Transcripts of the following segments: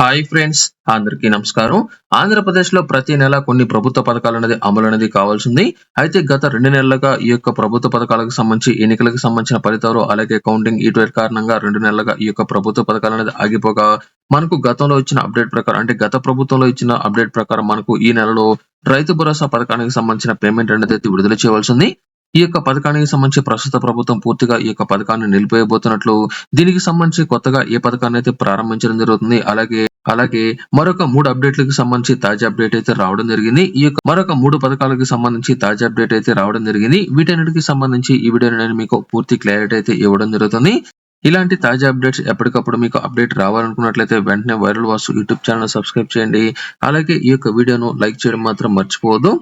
Hi friends అందరికీ నమస్కారం. ఆంధ్రప్రదేశ్లో ప్రతి నెల కొన్ని ప్రభుత్వ పథకాలు అనేది అమలు అనేది కావాల్సింది. అయితే గత రెండు నెలలుగా ఈ యొక్క ప్రభుత్వ పథకాలకు సంబంధించి ఎన్నికలకు సంబంధించిన ఫలితాలు అలాగే కౌంటింగ్ ఇటు కారణంగా రెండు నెలలుగా ఈ యొక్క ప్రభుత్వ పథకాలు అనేది ఆగిపోగా మనకు గతంలో ఇచ్చిన అప్డేట్ ప్రకారం అంటే గత ప్రభుత్వంలో ఇచ్చిన అప్డేట్ ప్రకారం మనకు ఈ నెలలో రైతు భరోసా పథకానికి సంబంధించిన పేమెంట్ అనేది అయితే విడుదల చేయవలసింది. ఈ యొక్క పథకానికి సంబంధించి ప్రస్తుత ప్రభుత్వం పూర్తిగా ఈ యొక్క పథకాన్ని నిలిపివేయబోతున్నట్లు దీనికి సంబంధించి కొత్తగా ఏ పథకాన్ని అయితే ప్రారంభించడం జరుగుతుంది అలాగే అలాగే మరొక మూడు అప్డేట్లకు సంబంధించి తాజా అప్డేట్ అయితే రావడం జరిగింది. ఈ యొక్క మరొక మూడు పథకాలకు సంబంధించి తాజా అప్డేట్ అయితే రావడం జరిగింది. వీటన్నిటికి సంబంధించి ఈ వీడియో నేను మీకు పూర్తి క్లారిటీ అయితే ఇవ్వడం జరుగుతుంది. ఇలాంటి తాజా అప్డేట్స్ ఎప్పటికప్పుడు మీకు అప్డేట్ రావాలనుకున్నట్లయితే వెంటనే viral Vasu YouTube channel subscribe చేయండి. అలాగే ఈ యొక్క వీడియోను లైక్ చేయడం మాత్రం మర్చిపోవద్దు.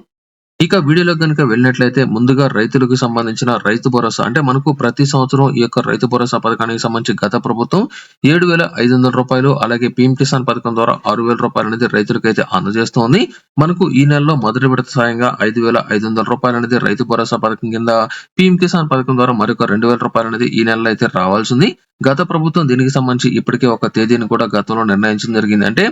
ఇక వీడియోలో కనుక వెళ్ళినట్లయితే ముందుగా రైతులకు సంబంధించిన రైతు భరోసా అంటే మనకు ప్రతి సంవత్సరం ఈ యొక్క రైతు భరోసా పథకానికి సంబంధించి గత ప్రభుత్వం ఏడు వేల ఐదు వందల రూపాయలు అలాగే పీఎం కిసాన్ పథకం ద్వారా ఆరు వేల రూపాయలు అనేది రైతులకైతే అందజేస్తోంది. మనకు ఈ నెలలో మొదటి విడత సాయంగా ఐదు వేల ఐదు వందల రూపాయలు అనేది రైతు భరోసా పథకం కింద పీఎం కిసాన్ పథకం ద్వారా మరొక రెండు వేల రూపాయలు అనేది ఈ నెలలో అయితే రావాల్సింది. గత ప్రభుత్వం దీనికి సంబంధించి ఇప్పటికే ఒక తేదీని కూడా గతంలో నిర్ణయించడం జరిగింది. అంటే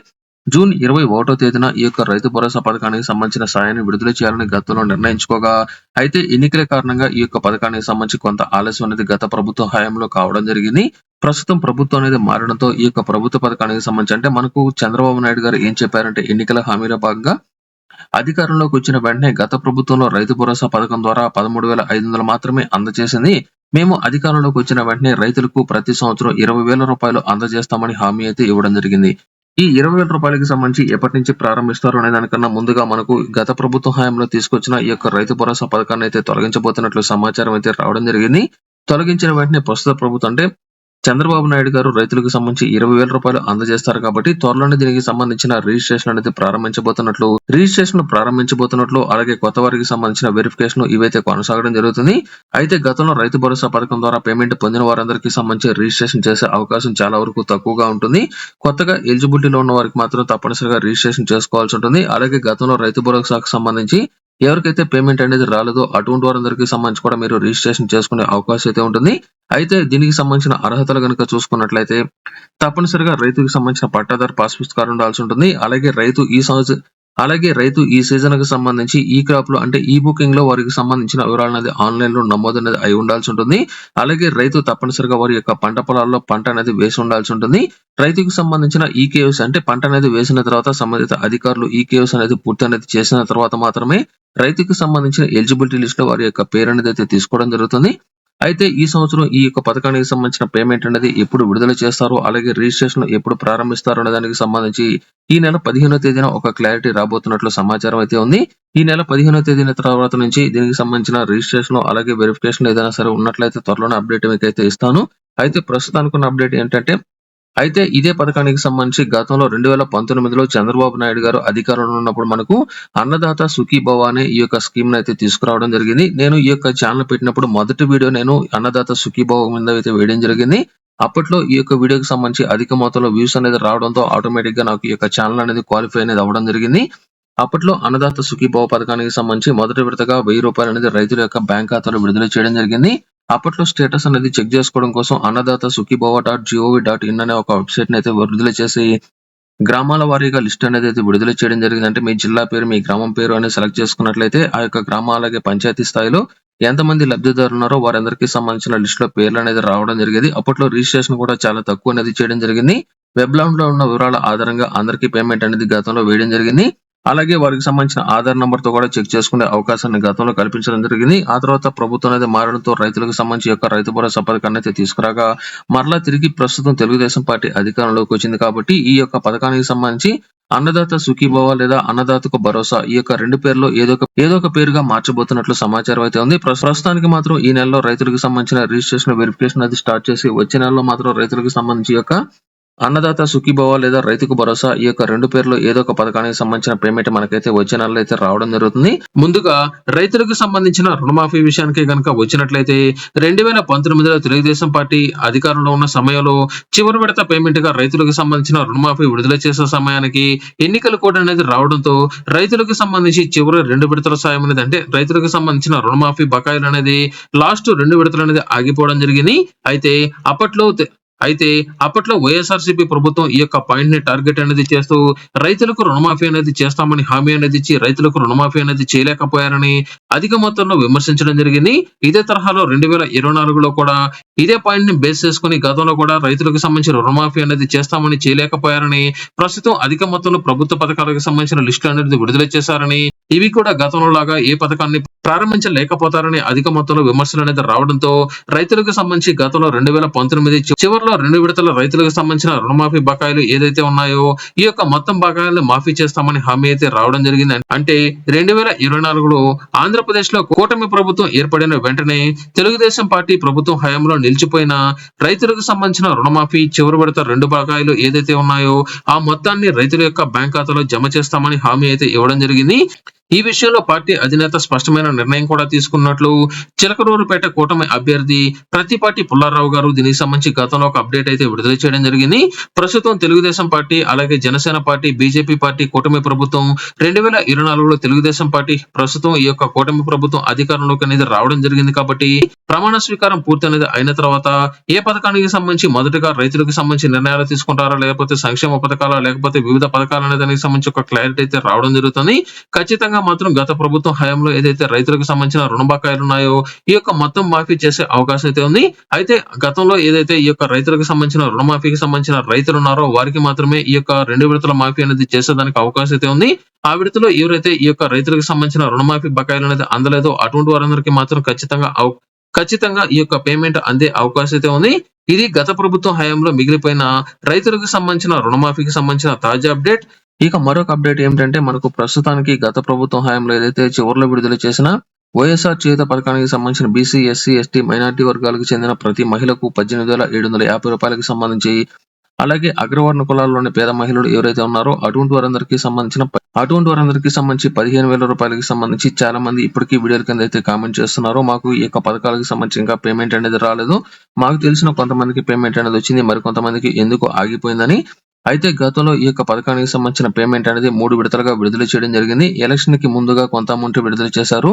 జూన్ ఇరవై ఒకటో తేదీన ఈ యొక్క రైతు భరోసా పథకానికి సంబంధించిన సాయాన్ని విడుదల చేయాలని గతంలో నిర్ణయించుకోగా అయితే ఎన్నికల కారణంగా ఈ యొక్క పథకానికి సంబంధించి కొంత ఆలస్యం అనేది గత ప్రభుత్వ హయాంలో కావడం జరిగింది. ప్రస్తుతం ప్రభుత్వం అనేది మారడంతో ఈ యొక్క ప్రభుత్వ పథకానికి సంబంధించి అంటే మనకు చంద్రబాబు నాయుడు గారు ఏం చెప్పారంటే ఎన్నికల హామీలో భాగంగా అధికారంలోకి వచ్చిన వెంటనే గత ప్రభుత్వంలో రైతు భరోసా పథకం ద్వారా పదమూడు వేల ఐదు వందలు మాత్రమే అందజేసింది. మేము అధికారంలోకి వచ్చిన వెంటనే రైతులకు ప్రతి సంవత్సరం ఇరవై వేల రూపాయలు అందజేస్తామని హామీ అయితే ఇవ్వడం జరిగింది. ఈ ఇరవై వేల రూపాయలకి సంబంధించి ఎప్పటి నుంచి ప్రారంభిస్తారు అనే దానికన్నా ముందుగా మనకు గత ప్రభుత్వ హయాంలో తీసుకొచ్చిన ఈ యొక్క రైతు భరోసా పథకాన్ని అయితే తొలగించబోతున్నట్లు సమాచారం అయితే రావడం జరిగింది. తొలగించిన వెంటనే ప్రస్తుత ప్రభుత్వం అంటే చంద్రబాబు నాయుడు గారు రైతులకు సంబంధించి ఇరవై వేల రూపాయలు అందజేస్తారు కాబట్టి త్వరలోనే దీనికి సంబంధించిన రిజిస్ట్రేషన్ అనేది ప్రారంభించబోతున్నట్లు రిజిస్ట్రేషన్ ప్రారంభించబోతున్నట్లు అలాగే కొత్త వారికి సంబంధించిన వెరిఫికేషన్ ఇవైతే కొనసాగడం జరుగుతుంది. అయితే గతంలో రైతు భరోసా పథకం ద్వారా పేమెంట్ పొందిన వారందరికీ సంబంధించి రిజిస్ట్రేషన్ చేసే అవకాశం చాలా వరకు తక్కువగా ఉంటుంది. కొత్తగా ఎలిజిబిలిటీలో ఉన్న వారికి మాత్రం తప్పనిసరిగా రిజిస్ట్రేషన్ చేసుకోవాల్సి ఉంటుంది. అలాగే గతంలో రైతు భరోసాకు సంబంధించి ఎవరికైతే పేమెంట్ అనేది రాలేదో అటువంటి వారందరికీ సంబంధించి కూడా మీరు రిజిస్ట్రేషన్ చేసుకునే అవకాశం అయితే ఉంటుంది. అయితే దీనికి సంబంధించిన అర్హతలు కనుక చూసుకున్నట్లయితే తప్పనిసరిగా రైతుకి సంబంధించిన పట్టాదారు పాస్ పుస్తకాలు ఉండాల్సి ఉంటుంది. అలాగే రైతు ఈ సంవత్సరం అలాగే రైతు ఈ సీజన్కు సంబంధించి ఈ క్రాప్లో అంటే ఈ బుకింగ్లో వారికి సంబంధించిన వివరాలు అనేది ఆన్లైన్లో నమోదు అనేది అయి ఉండాల్సి ఉంటుంది. అలాగే రైతు తప్పనిసరిగా వారి యొక్క పంట పొలాల్లో పంట అనేది వేసి ఉండాల్సి ఉంటుంది. రైతుకు సంబంధించిన ఈ కేవ్స్ అంటే పంట అనేది వేసిన తర్వాత సంబంధిత అధికారులు ఈ కేవ్స్ అనేది పూర్తి అనేది చేసిన తర్వాత మాత్రమే రైతుకు సంబంధించిన ఎలిజిబిలిటీ లిస్ట్లో వారి యొక్క పేరు అనేది అయితే తీసుకోవడం జరుగుతుంది. అయితే ఈ సంవత్సరం ఈ యొక్క పథకానికి సంబంధించిన పేమెంట్ అనేది ఎప్పుడు విడుదల చేస్తారో అలాగే రిజిస్ట్రేషన్ ఎప్పుడు ప్రారంభిస్తారో అనే దానికి సంబంధించి ఈ నెల పదిహేనో తేదీన ఒక క్లారిటీ రాబోతున్నట్లు సమాచారం అయితే ఉంది. ఈ నెల పదిహేనో తేదీన తర్వాత నుంచి దీనికి సంబంధించిన రిజిస్ట్రేషన్ అలాగే వెరిఫికేషన్ ఏదైనా సరే ఉన్నట్లయితే త్వరలోనే అప్డేట్ మీకు అయితే ఇస్తాను. అయితే ప్రస్తుతానికి ఉన్న అప్డేట్ ఏంటంటే అయితే ఇదే పథకానికి సంబంధించి గతంలో రెండు వేల పంతొమ్మిదిలో చంద్రబాబు నాయుడు గారు అధికారంలో ఉన్నప్పుడు మనకు అన్నదాత సుఖీభవ అనే ఈ యొక్క స్కీమ్ అయితే తీసుకురావడం జరిగింది. నేను ఈ యొక్క ఛానల్ పెట్టినప్పుడు మొదటి వీడియో నేను అన్నదాత సుఖీభవ మీద అయితే వేయడం జరిగింది. అప్పట్లో ఈ యొక్క వీడియోకి సంబంధించి అధిక మొత్తంలో వ్యూస్ అనేది రావడంతో ఆటోమేటిక్గా నాకు ఈ యొక్క ఛానల్ అనేది క్వాలిఫై అనేది అవ్వడం జరిగింది. అప్పట్లో అన్నదాత సుఖీభవ పథకానికి సంబంధించి మొదటి విడతగా వెయ్యి రూపాయలు అనేది రైతుల యొక్క బ్యాంక్ ఖాతాలో విడుదల చేయడం జరిగింది. అప్పట్లో స్టేటస్ అనేది చెక్ చేసుకోవడం కోసం Annadata Sukhibhava dot gov dot in అనే ఒక వెబ్సైట్ అయితే విడుదల చేసి గ్రామాల వారీగా లిస్ట్ అనేది అయితే విడుదల చేయడం జరిగింది. అంటే మీ జిల్లా పేరు మీ గ్రామం పేరు అనేది సెలెక్ట్ చేసుకున్నట్లయితే ఆ యొక్క గ్రామ అలాగే పంచాయతీ స్థాయిలో ఎంతమంది లబ్ధిదారులు ఉన్నారో వారందరికీ సంబంధించిన లిస్ట్లో పేర్లు అనేది రావడం జరిగేది. అప్పట్లో రిజిస్ట్రేషన్ కూడా చాలా తక్కువ అనేది చేయడం జరిగింది. వెబ్లో ఉన్న వివరాల ఆధారంగా అందరికీ పేమెంట్ అనేది గతంలో వేయడం జరిగింది. అలాగే వారికి సంబంధించిన ఆధార్ నంబర్తో కూడా చెక్ చేసుకునే అవకాశాన్ని గతంలో కల్పించడం జరిగింది. ఆ తర్వాత ప్రభుత్వం అనేది మారడంతో రైతులకు సంబంధించి యొక్క రైతు భరోసా పథకాన్ని అయితే తీసుకురాగా మరలా తిరిగి ప్రస్తుతం తెలుగుదేశం పార్టీ అధికారంలోకి వచ్చింది కాబట్టి ఈ యొక్క పథకానికి సంబంధించి అన్నదాత సుఖీభవ లేదా అన్నదాతకు భరోసా ఈ యొక్క రెండు పేర్లు ఏదో ఏదో ఒక పేరుగా మార్చబోతున్నట్లు సమాచారం అయితే ఉంది. ప్రస్తుతానికి మాత్రం ఈ నెలలో రైతులకు సంబంధించిన రిజిస్ట్రేషన్ వెరిఫికేషన్ అది స్టార్ట్ చేసి వచ్చే నెలలో మాత్రం రైతులకు సంబంధించి యొక్క అన్నదాత సుఖీభవ లేదా రైతుకు భరోసా ఈ యొక్క రెండు పేర్లు ఏదో ఒక పథకానికి సంబంధించిన పేమెంట్ మనకైతే వచ్చే నెలలో అయితే రావడం జరుగుతుంది. ముందుగా రైతులకు సంబంధించిన రుణమాఫీ విషయానికి కనుక వచ్చినట్లయితే రెండు వేల పంతొమ్మిదిలో తెలుగుదేశం పార్టీ అధికారంలో ఉన్న సమయంలో చివరి విడత పేమెంట్గా రైతులకు సంబంధించిన రుణమాఫీ విడుదల చేసే సమయానికి ఎన్నికల కోడ్ అనేది రావడంతో రైతులకు సంబంధించి చివరి రెండు విడతల సాయం అనేది అంటే రైతులకు సంబంధించిన రుణమాఫీ బకాయిలు అనేది లాస్ట్ రెండు విడతలు అనేది ఆగిపోవడం జరిగింది. అయితే అప్పట్లో అయితే అప్పట్లో వైఎస్ఆర్సీపీ ప్రభుత్వం ఈ యొక్క పాయింట్ని టార్గెట్ అనేది చేస్తూ రైతులకు రుణమాఫీ అనేది చేస్తామని హామీ అనేది ఇచ్చి రైతులకు రుణమాఫీ అనేది చేయలేకపోయారని అధిక మొత్తంలో విమర్శించడం జరిగింది. ఇదే తరహాలో రెండు వేల ఇరవై నాలుగులో కూడా ఇదే పాయింట్ని బేస్ చేసుకుని గతంలో కూడా రైతులకు సంబంధించిన రుణమాఫీ అనేది చేస్తామని చేయలేకపోయారని ప్రస్తుతం అధిక మొత్తంలో ప్రభుత్వ పథకాలకు సంబంధించిన లిస్టులు అనేది విడుదల చేశారని ఇవి కూడా గతంలో లాగా ఏ పథకాన్ని ప్రారంభించలేకపోతారని అధిక మొత్తంలో విమర్శలు అనేది రావడంతో రైతులకు సంబంధించి గతంలో రెండు వేల పంతొమ్మిది చివరిలో రెండు విడతల రైతులకు సంబంధించిన రుణమాఫీ బకాయిలు ఏదైతే ఉన్నాయో ఈ యొక్క మొత్తం బకాయిలను మాఫీ చేస్తామని హామీ అయితే రావడం జరిగింది. అంటే రెండు వేల ఇరవై నాలుగులో ఆంధ్రప్రదేశ్లో కూటమి ప్రభుత్వం ఏర్పడిన వెంటనే తెలుగుదేశం పార్టీ ప్రభుత్వం హయాంలో నిలిచిపోయిన రైతులకు సంబంధించిన రుణమాఫీ చివరి విడత రెండు బకాయిలు ఏదైతే ఉన్నాయో ఆ మొత్తాన్ని రైతుల యొక్క బ్యాంక్ ఖాతాలో జమ చేస్తామని హామీ అయితే ఇవ్వడం జరిగింది. ఈ విషయంలో పార్టీ అధినేత స్పష్టమైన నిర్ణయం కూడా తీసుకున్నట్లు చిలకరూరుపేట కూటమి అభ్యర్థి ప్రతిపాటి పుల్లారావు గారు దీనికి సంబంధించి గతంలో ఒక అప్డేట్ అయితే విడుదల చేయడం జరిగింది. ప్రస్తుతం తెలుగుదేశం పార్టీ అలాగే జనసేన పార్టీ బీజేపీ పార్టీ కూటమి ప్రభుత్వం రెండు వేల ఇరవై నాలుగులో తెలుగుదేశం పార్టీ ప్రస్తుతం ఈ యొక్క కూటమి ప్రభుత్వం అధికారంలోకి అనేది రావడం జరిగింది కాబట్టి ప్రమాణ స్వీకారం పూర్తి అనేది అయిన తర్వాత ఏ పథకానికి సంబంధించి మొదటగా రైతులకు సంబంధించి నిర్ణయాలు తీసుకుంటారా లేకపోతే సంక్షేమ పథకాలా లేకపోతే వివిధ పథకాల అనేది దానికి సంబంధించి ఒక క్లారిటీ అయితే రావడం జరుగుతుంది. ఖచ్చితంగా మాత్రం గత ప్రభుత్వం హయాంలో ఏదైతే రైతులకు సంబంధించిన రుణ బకాయిలు ఉన్నాయో ఈ యొక్క మొత్తం మాఫీ చేసే అవకాశం అయితే ఉంది. అయితే గతంలో ఏదైతే ఈ యొక్క రైతులకు సంబంధించిన రుణమాఫీకి సంబంధించిన రైతులు ఉన్నారో వారికి మాత్రమే ఈ యొక్క రెండు విడతల మాఫీ అనేది చేసేదానికి అవకాశం అయితే ఉంది. ఆ విడతలో ఎవరైతే ఈ యొక్క రైతులకు సంబంధించిన రుణమాఫీ బకాయిలు అనేది అందలేదో అటువంటి వారందరికీ మాత్రం ఖచ్చితంగా ఖచ్చితంగా ఈ యొక్క పేమెంట్ అందే అవకాశం అయితే ఉంది. ఇది గత ప్రభుత్వం హయాంలో మిగిలిపోయిన రైతులకు సంబంధించిన రుణమాఫీకి సంబంధించిన తాజా అప్డేట్. ఇక మరొక అప్డేట్ ఏమిటంటే మనకు ప్రస్తుతానికి గత ప్రభుత్వం హయాంలో ఏదైతే చివరిలో విడుదల చేసిన వైఎస్ఆర్ చేత పథకానికి సంబంధించిన బీసీ ఎస్సీ ఎస్టీ మైనార్టీ వర్గాలకు చెందిన ప్రతి మహిళకు పద్దెనిమిది వేల ఏడు వందల యాభై రూపాయలకు సంబంధించి అలాగే అగ్రవర్ణ కులాల్లోని పేద మహిళలు ఎవరైతే ఉన్నారో అటువంటి వారందరికీ సంబంధించిన అటువంటి వారందరికీ సంబంధించి పదిహేను వేల రూపాయలకి సంబంధించి చాలా మంది ఇప్పటికీ వీడియోల కింద అయితే కామెంట్ చేస్తున్నారో. మాకు ఈ యొక్క పథకాలకు సంబంధించి ఇంకా పేమెంట్ అనేది రాలేదు. మాకు తెలిసిన కొంతమందికి పేమెంట్ అనేది వచ్చింది. మరి కొంతమందికి ఎందుకు ఆగిపోయిందని అయితే గతంలో ఈ యొక్క పథకానికి సంబంధించిన పేమెంట్ అనేది మూడు విడతలుగా విడుదల చేయడం జరిగింది. ఎలక్షన్కి ముందుగా కొంత అమౌంట్ విడుదల చేశారు.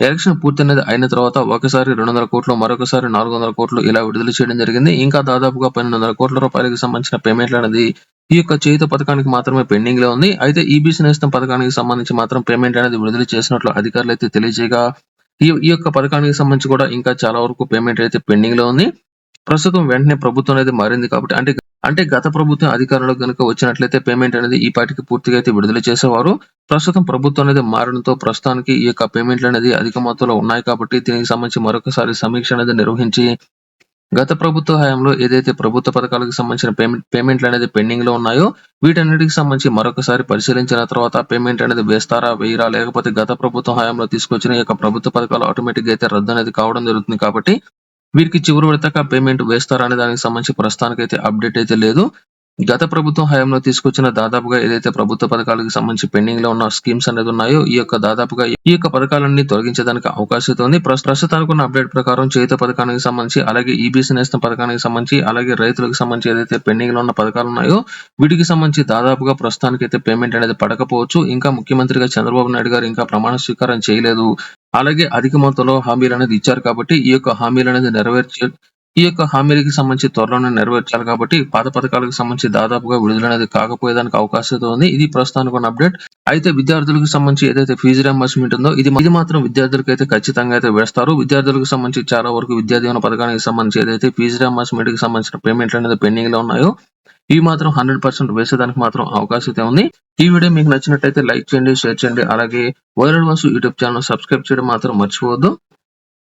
ఎలక్షన్ పూర్తయినది అయిన తర్వాత ఒకసారి రెండు వందల కోట్లు మరొకసారి నాలుగు వందల కోట్లు ఇలా విడుదల చేయడం జరిగింది. ఇంకా దాదాపుగా పన్నెండు వందల కోట్ల రూపాయలకు సంబంధించిన పేమెంట్లు అనేది ఈ యొక్క చేయుత పథకానికి మాత్రమే పెండింగ్లో ఉంది. అయితే ఈబీసీ నేస్తం పథకానికి సంబంధించి మాత్రం పేమెంట్ అనేది విడుదల చేసినట్లు అధికారులు అయితే తెలియజేయగా ఈ ఈ యొక్క పథకానికి సంబంధించి కూడా ఇంకా చాలా వరకు పేమెంట్ అయితే పెండింగ్లో ఉంది. ప్రస్తుతం వెంటనే ప్రభుత్వం అనేది మారింది కాబట్టి అంటే అంటే గత ప్రభుత్వం అధికారంలో కనుక వచ్చినట్లయితే పేమెంట్ అనేది ఈ పాటికి పూర్తిగా అయితే విడుదల చేసేవారు. ప్రస్తుతం ప్రభుత్వం అనేది మారడంతో ప్రస్తుతానికి ఈ యొక్క పేమెంట్లు అనేది అధిక మొత్తంలో ఉన్నాయి కాబట్టి దీనికి సంబంధించి మరొకసారి సమీక్ష అనేది నిర్వహించి గత ప్రభుత్వ హయాంలో ఏదైతే ప్రభుత్వ పథకాలకు సంబంధించిన పేమెంట్ పేమెంట్లు అనేది పెండింగ్లో ఉన్నాయో వీటన్నిటికి సంబంధించి మరొకసారి పరిశీలించిన తర్వాత పేమెంట్ అనేది వేస్తారా వేయరా లేకపోతే గత ప్రభుత్వ హయాంలో తీసుకొచ్చిన యొక్క ప్రభుత్వ పథకాలు ఆటోమేటిక్ అయితే రద్దు అనేది కావడం జరుగుతుంది కాబట్టి వీరికి చివరి విడతగా పేమెంట్ వేస్తారా అనే దానికి సంబంధించి ప్రస్తుతానికి అయితే అప్డేట్ అయితే లేదు. గత ప్రభుత్వం హయాంలో తీసుకొచ్చిన దాదాపుగా ఏదైతే ప్రభుత్వ పథకాలకు సంబంధించి పెండింగ్లో ఉన్న స్కీమ్స్ అనేది ఉన్నాయో ఈ యొక్క దాదాపుగా ఈ యొక్క పథకాలన్నీ తొలగించడానికి అవకాశం అయితే ఉంది. ప్రస్తుతానికి ఉన్న అప్డేట్ ప్రకారం చేత పథకానికి సంబంధించి అలాగే ఈబీసీ నేస్తం పథకానికి సంబంధించి అలాగే రైతులకు సంబంధించి ఏదైతే పెండింగ్లో ఉన్న పథకాలు ఉన్నాయో వీటికి సంబంధించి దాదాపుగా ప్రస్తుతానికి అయితే పేమెంట్ అనేది పడకపోవచ్చు. ఇంకా ముఖ్యమంత్రిగా చంద్రబాబు నాయుడు గారు ఇంకా ప్రమాణ స్వీకారం చేయలేదు. అలాగే అధిక మొత్తంలో హామీలు అనేది ఇచ్చారు కాబట్టి ఈ యొక్క హామీలు అనేది నెరవేర్చే ఈ యొక్క హామీలకి సంబంధించి త్వరలోనే నెరవేర్చాలి కాబట్టి పాత పథకాలకు సంబంధించి దాదాపుగా విడుదల అనేది కాకపోయేదానికి అవకాశం అయితే ఉంది. ఇది ప్రస్తుతానికి ఉన్న అప్డేట్. అయితే విద్యార్థులకు సంబంధించి ఏదైతే ఫీజు రియంబర్స్మెంట్ ఉందో ఇది ఇది మాత్రం విద్యార్థులకు అయితే ఖచ్చితంగా అయితే వేస్తారు. విద్యార్థులకు సంబంధించి చాలా వరకు విద్యాదీవన పథకానికి సంబంధించి ఏదైతే ఫీజు రియంబర్స్మెంట్కి సంబంధించిన పేమెంట్లు అనేది పెండింగ్లో ఉన్నాయో ఇవి మాత్రం హండ్రెడ్ పర్సెంట్ వేసేదానికి మాత్రం అవకాశం అయితే ఉంది. ఈ వీడియో మీకు నచ్చినట్లయితే లైక్ చేయండి షేర్ చేయండి. అలాగే viral Vasu YouTube channel subscribe చేయడం మాత్రం మర్చిపోవద్దు.